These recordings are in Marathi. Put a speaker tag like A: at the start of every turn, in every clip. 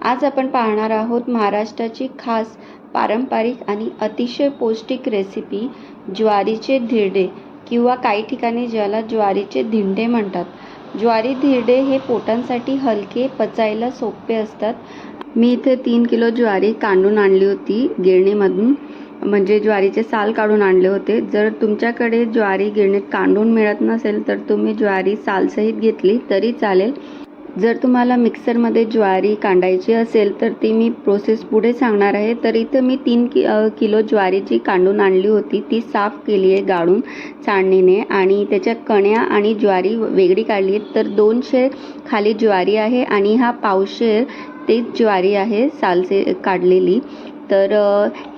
A: आज आपण पाहणार आहोत महाराष्ट्राची खास पारंपरिक आणि अतिशय पौष्टिक रेसिपी ज्वारीचे धिरडे किंवा काही ठिकाणी ज्याला ज्वारीचे धिंडे म्हणतात. ज्वारी धिरडे हे पोटांसाठी हलके पचायला सोपे असतात. मी इथे तीन किलो ज्वारी कांडून आणली होती गिरणीमधून. म्हणजे ज्वारीचे साल काढून आणले होते. जर तुमच्याकडे ज्वारी गिरणीत कांडून मिळत नसेल तर तुम्ही ज्वारी सालसहित घेतली तरी चालेल. जर तुम्हाला मिक्सरमध्ये ज्वारी कांडायची असेल तर ती मी प्रोसेस पुढे सांगणार आहे. तर इथं मी तीन कि अ, किलो ज्वारीची कांडून आणली होती. ती साफ केली आहे गाळून चाळणीने आणि त्याच्या कण्या आणि ज्वारी वेगळी काढली आहे. तर दोनशे खाली ज्वारी आहे आणि हा पावशेर तेच ज्वारी आहे सालसे काढलेली. तर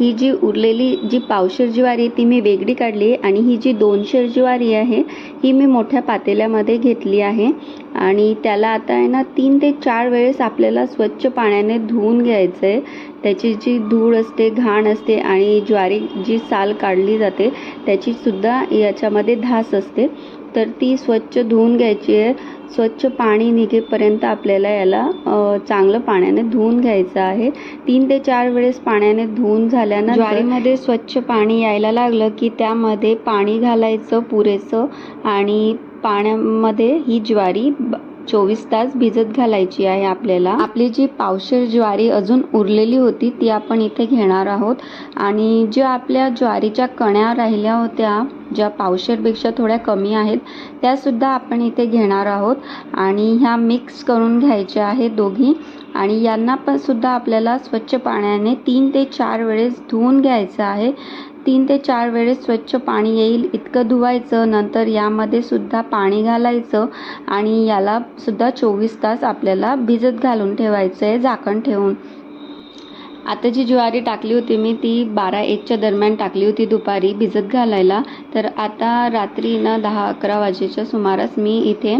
A: ही जी उरलेली जी पावशेर ज्वारी ती मी वेगळी काढली आणि ही जी दोनशेर ज्वारी आहे ही मी मोठ्या पातेल्यामध्ये घेतली आहे. आणि त्याला आता आहे ना तीन ते चार वेळेस आपल्याला स्वच्छ पाण्याने धुवून घ्यायचं आहे. त्याची जी धूळ असते घाण असते आणि ज्वारी जी साल काढली जाते त्याची सुद्धा याच्यामध्ये धास असते. तर ती स्वच्छ धुवून घ्यायची आहे. स्वच्छ पाणी निघेपर्यंत आपल्याला याला चांगलं पाण्याने धुवून घ्यायचं आहे. तीन ते चार वेळेस पाण्याने धुवून झाल्यानंतर ज्वारीमध्ये स्वच्छ पाणी यायला लागलं की त्यामध्ये पाणी घालायचं पुरेसं आणि पाण्यामध्ये ही ज्वारी चोवीस तास भिजत घालायची आहे आपल्याला. आपली जी पावशेर ज्वारी अजून उरलेली होती ती आपण इथे घेणार आहोत. आणि ज्या आपल्या ज्वारीच्या कण्या राहिल्या होत्या ज्या पावशेरपेक्षा थोड्या कमी आहेत त्यासुद्धा आपण इथे घेणार आहोत. आणि ह्या मिक्स करून घ्यायच्या आहेत दोघी. आणि यांना पण सुद्धा आपल्याला स्वच्छ पाण्याने तीन ते चार वेळेस धुवून घ्यायचं आहे. तीन ते चार वेळेस स्वच्छ पाणी येईल इतकं धुवायचं नंतर यामध्ये सुद्धा पाणी घालायचं आणि याला सुद्धा चोवीस तास आपल्याला भिजत घालून ठेवायचं आहे झाकण ठेवून. आता जी ज्वारी टाकली होती मी ती बारा एकच्या दरम्यान टाकली होती दुपारी भिजत घालायला. तर आता रात्री ना दहा अकरा वाजेच्या सुमारास मी इथे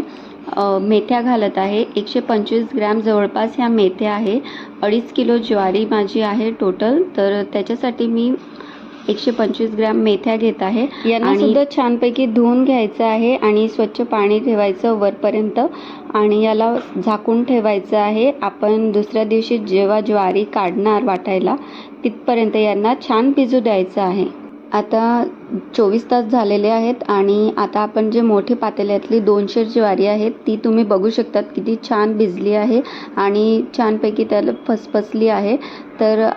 A: मेथ्या घालत आहे. एकशे पंचवीस ग्रॅम जवळपास ह्या मेथ्या आहे. अडीच किलो ज्वारी माझी आहे टोटल. तर त्याच्यासाठी मी एकशे पंचवीस ग्रॅम मेथ्या घेत आहे. यांना सुद्धा छानपैकी धुवून घ्यायचं आहे आणि स्वच्छ पाणी ठेवायचं वरपर्यंत. आणि याला झाकून ठेवायचं आहे. आपण दुसऱ्या दिवशी जेव्हा ज्वारी काढणार वाटायला तिथपर्यंत यांना छान भिजू द्यायचं आहे. आता चोवीस तास झालेले आहेत आणि आता आपण जे मोठी पातेल्यातली दोनशे ज्वारी आहेत ती तुम्ही बघू शकतात किती छान भिजली आहे आणि छानपैकी त्याला फसफसली आहे. तर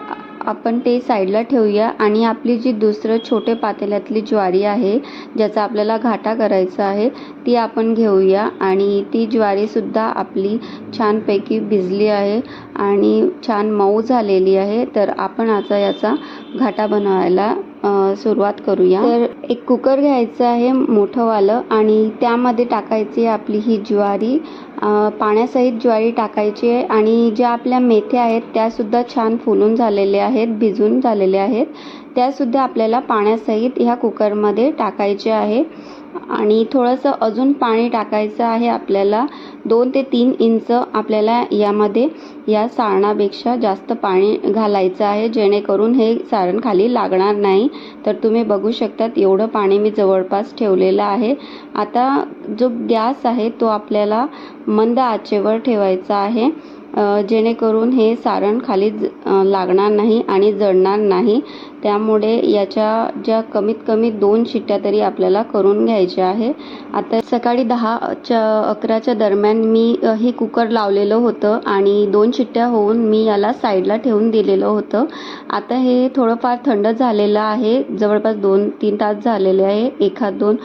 A: आपण ते साईडला ठेवूया आणि आपली जी दुसरं छोटे पातेल्यातली ज्वारी आहे ज्याचा आपल्याला घाटा करायचा आहे ती आपण घेऊया. आणि ती ज्वारीसुद्धा आपली छानपैकी भिजली आहे आणि छान मऊ झालेली आहे. तर आपण आता याचा घाटा बनवायला सुरुवात करूया. तर एक कुकर घ्यायचं आहे मोठंवालं आणि त्यामध्ये टाकायची आहे आपली ही ज्वारी. पाण्यासहित ज्वारी टाकायची आहे आणि ज्या आपल्या मेथ्या आहेत त्यासुद्धा छान फुलून झालेल्या आहेत भिजून झालेल्या आहेत. त्यासुद्धा आपल्याला पाण्यासहित ह्या कुकरमध्ये टाकायचे आहे. आणि थोडंसं अजून पाणी टाकायचं आहे आपल्याला. दोन ते तीन इंच आपल्याला यामध्ये या सारणापेक्षा जास्त पाणी घालायचं आहे. जेणेकरून हे सारण खाली लागणार नाही. तर तुम्ही बघू शकतात एवढं पाणी मी जवळपास ठेवलेलं आहे. आता जो गॅस आहे तो आपल्याला मंद आचेवर ठेवायचा आहे. जेणेकरून हे सारण खाली ज- लागणार नाही आणि जळणार नाही. त्यामुळे याच्या ज्या कमीत कमी दोन शिट्ट्या तरी आपल्याला करून घ्यायच्या आहे. आता सकाळी दहाच्या अकराच्या दरम्यान मी हे कुकर लावलेलं होतं आणि दोन शिट्ट्या होऊन मी याला साईडला ठेवून दिलेलं होतं. आता हे थोडंफार थंड झालेलं आहे. जवळपास दोन तीन तास झालेले आहे. एखाद दोन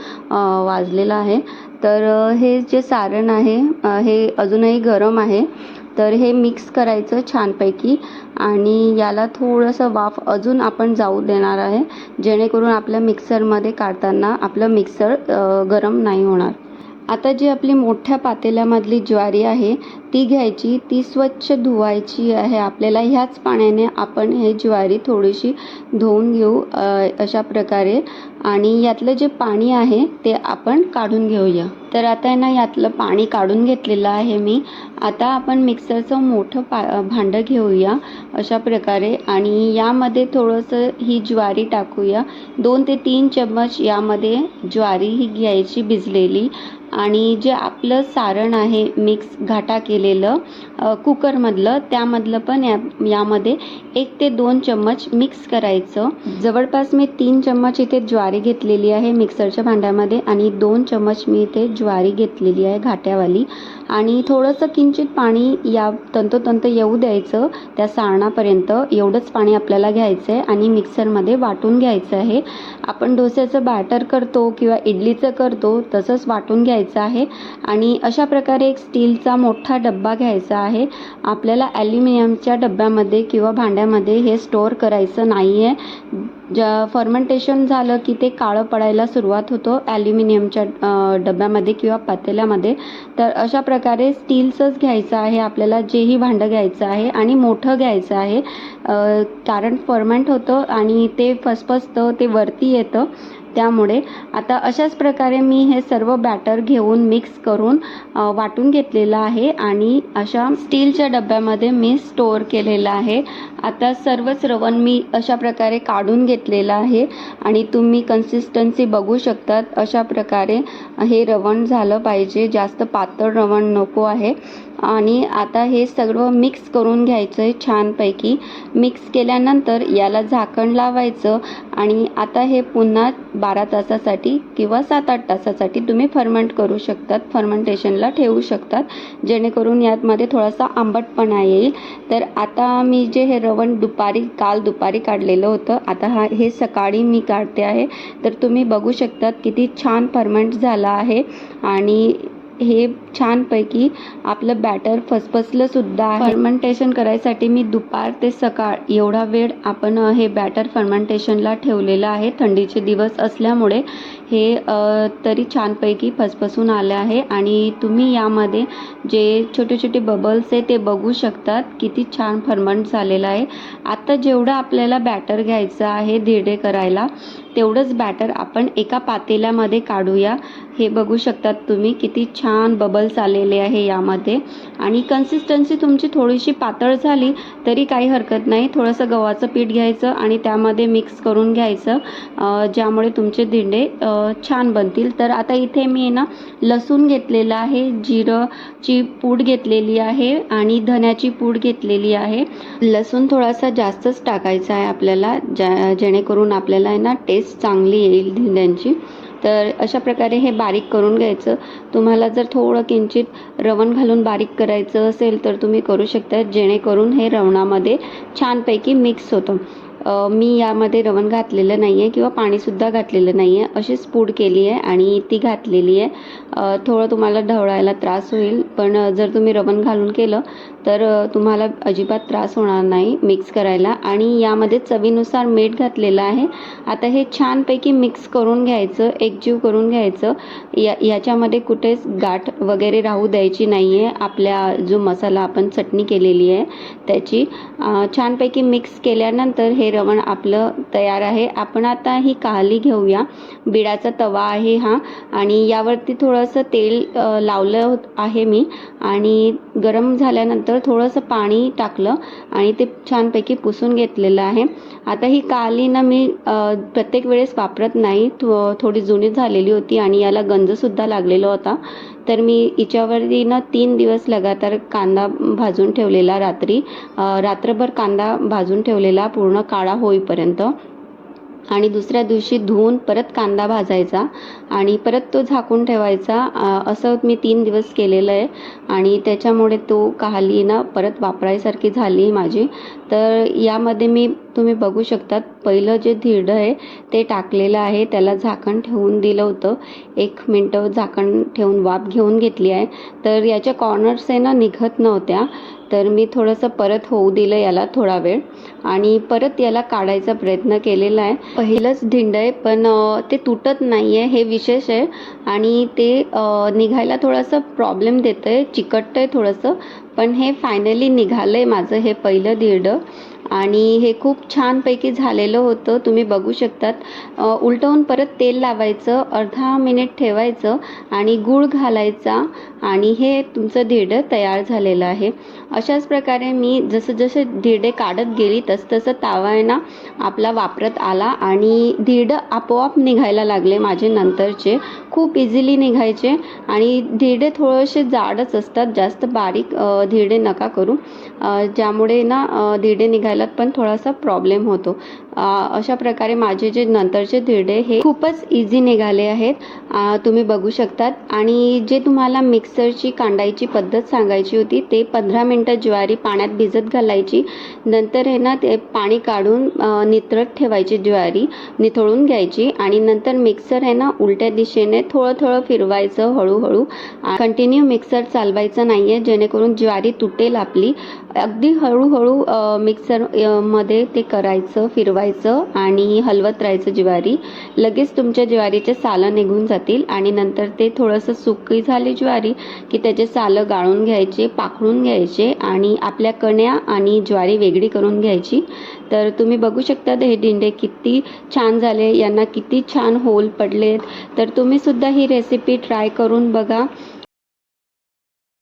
A: वाजलेलं आहे. तर हे जे सारण आहे हे अजूनही गरम आहे. तर हे मिक्स करायचं छानपैकी. आणि याला थोडंसं वाफ अजून आपण जाऊ देणार आहे. जेणेकरून आपल्या मिक्सरमध्ये काढताना आपलं मिक्सर गरम नाही होणार. आता जी आपली मोठ्या पातेल्यामधली ज्वारी आहे ती घ्यायची ती स्वच्छ धुवायची आहे. आपल्याला ह्याच पाण्याने आपण हे ज्वारी थोडीशी धुवून घेऊ अशा प्रकारे. आणि यातलं जे पाणी आहे ते आपण काढून घेऊया. तर आता आहे ना यातलं पाणी काढून घेतलेलं आहे मी. आता आपण मिक्सरचं मोठं पा भांडं घेऊया अशा प्रकारे. आणि यामध्ये थोडंसं ही ज्वारी टाकूया. दोन ते तीन चम्मच यामध्ये ज्वारी ही घ्यायची भिजलेली. आणि जे आपलं सारण आहे मिक्स घाटा केलेलं कुकरमधलं त्यामधलं पण या यामध्ये एक ते दोन चम्मच मिक्स करायचं. जवळपास मी तीन चम्मच इथे ज्वारी घेतलेली आहे मिक्सरच्या भांड्यामध्ये आणि दोन चम्मच मी इथे ज्वारी घेतलेली आहे घाट्यावाली. आणि थोडंसं किंचित पाणी या तंतोतंत येऊ द्यायचं त्या सारणापर्यंत एवढंच पाणी आपल्याला घ्यायचं आहे आणि मिक्सरमध्ये वाटून घ्यायचं आहे. आपण डोस्याचं बॅटर करतो किंवा इडलीचं करतो तसंच वाटून घ्यायचं. आहे. आणि अशा प्रकारे एक स्टीलचा मोठा डब्बा घ्यायचा आहे. आपल्याला ॲल्युमिनियमच्या डब्यामध्ये किंवा भांड्यामध्ये हे स्टोअर करायचं नाही आहे ज्या फर्मेंटेशन झालं की ते काळं पडायला सुरुवात होतो ॲल्युमिनियमच्या डब्यामध्ये किंवा पातेल्यामध्ये. तर अशा प्रकारे स्टीलचंच घ्यायचं आहे. आपल्याला जेही भांडं घ्यायचं आहे आणि मोठं घ्यायचं आहे. कारण फर्मेंट होतं आणि ते फसफसतं ते वरती येतं. त्यामुळे आता अशाच प्रकारे मी हे सर्व बॅटर घेऊन मिक्स करून वाटून घेतलेलं आहे आणि अशा स्टीलच्या डब्यामध्ये मी स्टोअर केलेलं आहे. आता सर्वच रवण मी अशा प्रकारे काढून घेतलेलं आहे आणि तुम्ही कन्सिस्टन्सी बघू शकतात अशा प्रकारे हे रवण झालं पाहिजे. जास्त पातळ रवण नको आहे. आणि आता हे सगळं मिक्स करून घ्यायचं आहे छानपैकी. मिक्स केल्यानंतर याला झाकण लावायचं आणि आता हे पुन्हा बारा तासासाठी किंवा सात आठ तासासाठी तुम्ही फर्मेंट करू शकतात. फर्मेंटेशनला ठेवू शकतात. जेणेकरून यातमध्ये थोडासा आंबटपणा येईल. तर आता मी जे हे रवण दुपारी काल दुपारी काढलेलं होतं आता हा हे सकाळी मी काढते आहे. तर तुम्ही बघू शकतात किती छान फर्मेंट झाला आहे. आणि हे छानपैकी आपलं बॅटर फसफसलंसुद्धा आहे. फर्मेंटेशन करायसाठी मी दुपार ते सकाळ एवढा वेळ आपण हे बॅटर फर्मेंटेशनला ठेवलेलं आहे. थंडीचे दिवस असल्यामुळे हे तरी छानपैकी फसफसून आलं आहे आणि तुम्ही यामध्ये जे छोटे छोटे बबल्स आहे ते बघू शकतात. किती छान फर्मंट झालेलं आहे. आता जेवढं आपल्याला बॅटर घ्यायचं आहे धिरडे करायला तेवढंच बॅटर आपण एका पातेल्यामध्ये काढूया. हे बघू शकतात तुम्ही किती छान बबल्स आलेले आहे यामध्ये. आणि कन्सिस्टन्सी तुमची थोडीशी पातळ झाली तरी काही हरकत नाही. थोडंसं गव्हाचं पीठ घ्यायचं आणि त्यामध्ये मिक्स करून घ्यायचं ज्यामुळे तुमचे दिंडे छान बनतील. तर आता इथे मी ना लसूण घेतलेलं आहे जिरंची पूड घेतलेली आहे आणि धण्याची पूड घेतलेली आहे. लसूण थोडासा जास्तच टाकायचा आहे आपल्याला ज्या जेणेकरून आपल्याला आहे ना टेस्ट चांगली येईल धिंड्यांची. तर अशा प्रकारे हे बारीक करून घ्यायचं. तुम्हाला जर थोडं किंचित रवण घालून बारीक करायचं असेल तर तुम्ही करू शकता जेणेकरून हे रवणामध्ये छानपैकी मिक्स होतं. मी यामध्ये रवण घातलेलं नाही आहे किंवा पाणीसुद्धा घातलेलं नाही आहे अशीच पूड केली आहे आणि ती घातलेली आहे. थोडं तुम्हाला ढवळायला त्रास होईल पण जर तुम्ही रवण घालून केलं तर तुम्हाला अजिबात त्रास होणार नाही मिक्स करायला. आणि यामध्ये चवीनुसार मीठ घातलेलं आहे. आता हे छानपैकी मिक्स करून घ्यायचं एकजीव करून घ्यायचं. या याच्यामध्ये कुठेच गाठ वगैरे राहू द्यायची नाही आहे आपल्या जो मसाला आपण चटणी केलेली आहे त्याची. छानपैकी मिक्स केल्यानंतर हे रवण आपलं तयार आहे. आपण आता ही काहली घेऊया. बिडाचा तवा आहे हा. आणि यावरती थोडंसं तेल लावलं आहे मी. आणि गरम झाल्यानंतर थोडंसं पाणी टाकलं आणि ते छानपैकी पुसून घेतलेलं आहे. आता ही काली ना मी प्रत्येक वेळेस वापरत नाही. थो थोडी जुनी झालेली होती आणि याला गंजसुद्धा लागलेला होता. तर मी हिच्यावरती ना तीन दिवस लगातार कांदा भाजून ठेवलेला रात्री. रात्रभर कांदा भाजून ठेवलेला पूर्ण काळा होईपर्यंत. आणि दुसऱ्या दिवशी धुवून परत कांदा भाजायचा आणि परत तो झाकून ठेवायचा. असं मी तीन दिवस केलेलं आहे आणि त्याच्यामुळे तो काहली ना परत वापरायसारखी झाली माझी. तर यामध्ये मी तुम्ही बघू शकतात पहिलं जे धिरडं आहे ते टाकलेलं आहे. त्याला झाकण ठेवून दिलं होतं. एक मिनटं झाकण ठेवून वाफ घेऊन घेतली आहे. तर याच्या कॉर्नर्स आहे ना निघत नव्हत्या. तर मी थोडंसं परत होऊ दिलं याला थोडा वेळ. आणि परत याला काढायचा प्रयत्न केलेला आहे. पहिलंच धिंड आहे पण ते तुटत नाही आहे हे विशेष आहे. आणि ते निघायला थोडंसं प्रॉब्लेम देतं आहे चिकटतं आहे थोडंसं. पण हे फायनली निघालं आहे माझं हे पहिलं धिरडं. आणि हे खूप छानपैकी झालेलं होतं. तुम्ही बघू शकतात. उलटवून परत तेल लावायचं अर्धा मिनिट ठेवायचं आणि गूळ घालायचा आणि हे तुमचं धिरडं तयार झालेलं आहे. अशाच प्रकारे मी जसं जसे धिरडे काढत गेली तसं तसं तावा आहे ना आपला वापरत आला आणि धिरडं आपोआप निघायला लागले माझे नंतरचे. खूप इझिली निघायचे आणि धिरडे थोडेसे जाडच असतात. जास्त बारीक धिडे धिरडे नका करू. ज्यामुळे ना धिडे धिरडे निघायला पण थोडासा प्रॉब्लेम होतो. अशा प्रकारे माझे जे नंतरचे धिरडे हे खूपच इझी निघाले आहेत. तुम्ही बघू शकतात. आणि जे तुम्हाला मिक्सरची कांडायची पद्धत सांगायची होती ते पंधरा मिनटं ज्वारी पाण्यात भिजत घालायची. नंतर आहे ना ते पाणी काढून नितळत ठेवायची ज्वारी निथळून घ्यायची. आणि नंतर मिक्सर आहे ना उलट्या दिशेने थोडं थोडं फिरवायचं हळूहळू. कंटिन्यू मिक्सर चालवायचं नाही आहे जेणेकरून ज्वारी तुटेल आपली. अगदी हळूहळू मिक्सरमध्ये मिक्सरमध्ये ते करायचं फिरवायचं. आणि हलवत राहायचं ज्वारी. लगेच तुमच्या ज्वारीचे सालं निघून जातील आणि नंतर ते थोडंसं सुकी झाली ज्वारी की त्याचे सालं गाळून घ्यायचे पाखळून घ्यायचे आणि आपल्या कण्या आणि ज्वारी वेगळी करून घ्यायची. तर तुम्ही बघू शकता हे दिंडे किती छान झाले यांना किती छान होल पडलेत. तर तुम्ही सुद्धा ही रेसिपी ट्राय करून बघा.